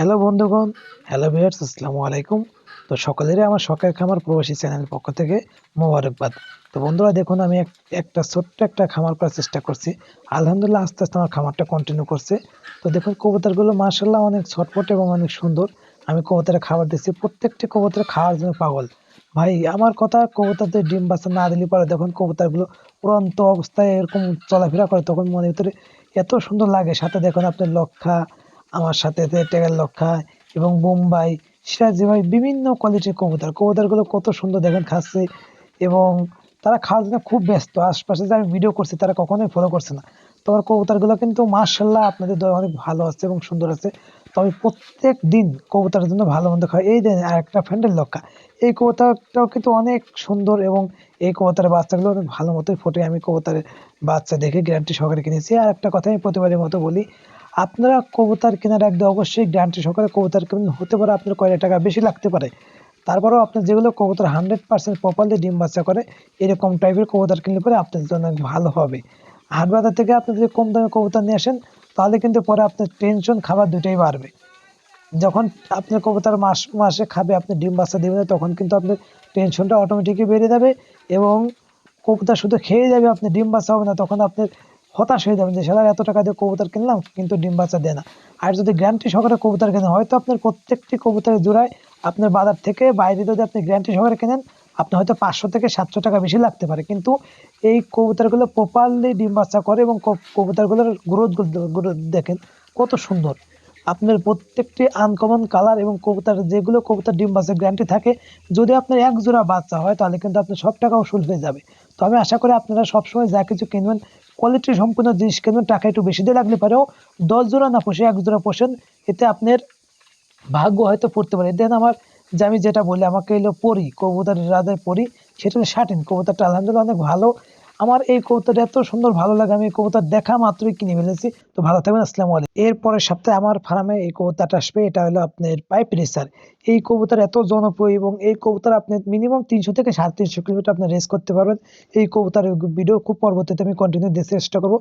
Hello বন্ধুগণ, hello viewers, আসসালামু আলাইকুম। তো সকলেরই আমার শখের খামার প্রবাসী চ্যানেল পক্ষ থেকে মোবারকবাদ। তো বন্ধুরা, দেখুন, আমি এক- একটা ছোট্ট একটা খামার করার চেষ্টা করছি। আলহামদুলিল্লাহ, আস্তে আস্তে আমার খামারটা কন্টিনিউ করছে। তো দেখুন, কবুতরগুলো মার্শাল্লাহ অনেক ছটফট এবং অনেক সুন্দর। আমি কবুতরে খাবার দিচ্ছি, প্রত্যেকটি কবুতরে খাওয়ার জন্য পাগল। ভাই, আমার কথা কবুতরদের ডিম বাচ্চা না দিলে পরে দেখুন, কবুতরগুলো উড়ন্ত অবস্থায় এরকম চলাফেরা করে, তখন মনের ভিতরে এত সুন্দর লাগে। সাথে দেখুন, আপনার লক্ষা আমার সাথে টেগার লক্ষা এবং বোম্বাই সিরাজি ভাই বিভিন্ন কোয়ালিটির কবুতর। কবুতরগুলো কত সুন্দর দেখেন খাচ্ছে এবং তারা খাওয়ার জন্য খুব ব্যস্ত। আশপাশে যে আমি ভিডিও করছি, তারা কখনোই ফলো করছে না। তোমার কবুতরগুলো কিন্তু মার্শাল্লাহ আপনাদের দয়া অনেক ভালো আছে এবং সুন্দর আছে। তবে প্রত্যেক দিন কবুতরের জন্য ভালো মন্দ খাওয়া এই দিন আর একটা ফ্যান্ডেল লক্ষা এই কবুতরটাও কিন্তু অনেক সুন্দর এবং এই কবুতরের বাচ্চাগুলো অনেক ভালো মতোই ফোটে। আমি কবুতরের বাচ্চা দেখে গ্যারান্টি সহকারে কিনেছি। আর একটা কথা আমি প্রতিবারের মতো বলি আপনারা কবুতর কেনার আগে অবশ্যই গ্যারান্টি সহকারে কবুতর কিনুন। হতে পারে আপনার কয়েক টাকা বেশি লাগতে পারে। তারপরেও আপনার যেগুলো কবুতর হান্ড্রেড পার্সেন্ট প্রপারলি ডিম বাচ্চা করে, এরকম টাইপের কবুতর কিনলে পরে আপনার জন্য ভালো হবে। হাট বাজার থেকে আপনি যদি কম দামে কবুতর নিয়ে আসেন, তাহলে কিন্তু পরে আপনার টেনশন খাবার দুটোই বাড়বে। যখন আপনার কবুতর মাস, মাসে খাবে, আপনি ডিম বাচ্চা দেবেন তখন কিন্তু আপনার টেনশনটা অটোমেটিকই বেড়ে যাবে এবং কবুতর শুধু খেয়ে যাবে, আপনি ডিম বাচ্চা হবে না, তখন আপনার হতাশ হয়ে যাবেন যে সারা এত টাকা দিয়ে কবুতর কিনলাম, কিন্তু ডিম বাচ্চা দেয় না। আর যদি গ্যারান্টি সহকারে কবুতর কেনেন, হয়তো আপনার প্রত্যেকটি কবুতরের জোড়ায় আপনার বাজার থেকে বাইরে যদি আপনি গ্যারান্টি সহকারে কেনেন আপনি হয়তো পাঁচশো থেকে সাতশো টাকা বেশি লাগতে পারে। কিন্তু এই কবুতরগুলো প্রপারলি ডিম বাচ্চা করে এবং কবুতরগুলোর গ্রোথ গ্রোথ দেখেন কত সুন্দর। আপনার প্রত্যেকটি আনকমন কালার এবং কবুতর, যেগুলো কবুতর ডিম বাচ্চা গ্যারান্টি থাকে, যদি আপনার এক জোড়া বাচ্চা হয়, তাহলে কিন্তু আপনার সব টাকা উসুল হয়ে যাবে। তো আমি আশা করি আপনারা সবসময় যা কিছু কিনবেন কোয়ালিটি সম্পূর্ণ জিনিস কিনবেন, টাকা একটু বেশি দিয়ে লাগলে পারেও দশ জোড়া না পোষে এক জোড়া পোষেন, এতে আপনার ভাগ্য হয়তো পড়তে পারে। দেন আমার যে আমি যেটা বলি, আমাকে এলো পরি কবুতর রাজার পরি, সেটা হলো শাটিন। কবুতরটা আলহামদুলিল্লাহ অনেক ভালো। আমার এই কবিতাটা এত সুন্দর, ভালো লাগে, আমি এই কবুতর দেখা মাত্রই কিনে ফেলেছি। তো ভালো থাকবেন, আসসালামু আলাইকুম। এরপরের সপ্তাহে আমার ফার্মে এই কবিতাটা আসবে, এটা হলো আপনার পাইপ রেসার এই কবুতর এত জনপ্রিয় এবং এই কবুতর আপনি মিনিমাম তিনশো থেকে সাড়ে তিনশো কিলোমিটার আপনি রেস করতে পারবেন। এই কবুতরের ভিডিও খুব পরবর্তীতে আমি কন্টিনিউ দিতে চেষ্টা করব।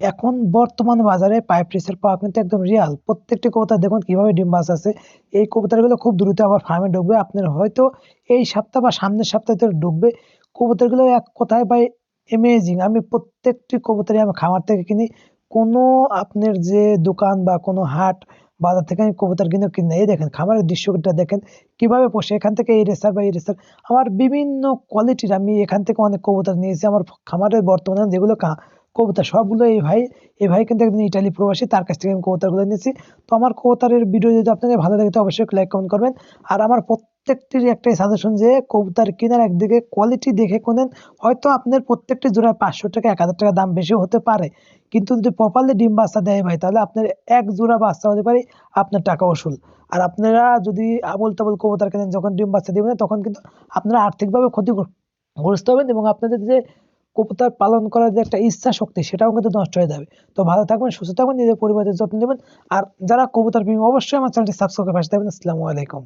এখন বর্তমান বাজারে পাইপ রেসার পাওয়া কিন্তু একদম রিয়াল প্রত্যেকটি কবুতর দেখুন কীভাবে ডিম বাস আছে। এই কবুতরগুলো খুব দ্রুত আবার ফার্মে ঢুকবে, আপনার হয়তো এই সপ্তাহ বা সামনের সপ্তাহে ঢুকবে। কবুতরগুলো এক কথায় ভাই অ্যামেজিং আমি প্রত্যেকটি কবুতরই আমি খামার থেকে কিনি। কোনো আপনার যে দোকান বা কোনো হাট, বাজার থেকে আমি কবুতর কিনে কিনি। এই দেখেন, খামারের দৃশ্যটা দেখেন, কীভাবে পোষে। এখান থেকে এই রেসার বা এই রেসার। আমার বিভিন্ন কোয়ালিটির আমি এখান থেকে অনেক কবুতর নিয়েছি। আমার খামারের বর্তমানে যেগুলো কা- কবুতর, সবগুলো এই ভাই এই ভাই কিন্তু একদিন ইটালি প্রবাসী, তার কাছ থেকে আমি কবুতরগুলো নিয়েছি। তো আমার কবুতরের ভিডিও যদি আপনাদের ভালো লাগে, তো অবশ্যই লাইক কমেন্ট করবেন। আর আমার প্রত্যেকটির একটাই সাজেশন যে কবুতর কেনার একদিকে কোয়ালিটি দেখে কোনেন, হয়তো আপনার প্রত্যেকটি জোড়ায় পাঁচশো টাকা, এক হাজার টাকা দাম বেশি হতে পারে। কিন্তু যদি প্রপারলি ডিম বাচ্চা দেয় ভাই, তাহলে আপনার এক জোড়া বাচ্চা হতে পারে আপনার টাকা ওসুল আর আপনারা যদি আবল তাবল কবুতর কেনেন, যখন ডিম বাচ্চা দেবেন তখন কিন্তু আপনারা আর্থিকভাবে ক্ষতিগ্রস্ত হবেন এবং আপনাদের যে কবুতর পালন করার যে একটা ইচ্ছা শক্তি, সেটাও কিন্তু নষ্ট হয়ে যাবে। তো ভালো থাকবেন, সুস্থ থাকবেন, নিজের পরিবারের যত্ন নেবেন। আর যারা কবুতর প্রেমী, অবশ্যই আমার চ্যানেলটি সাবস্ক্রাইব করে পাশে থাকবেন। আসসালামু আলাইকুম।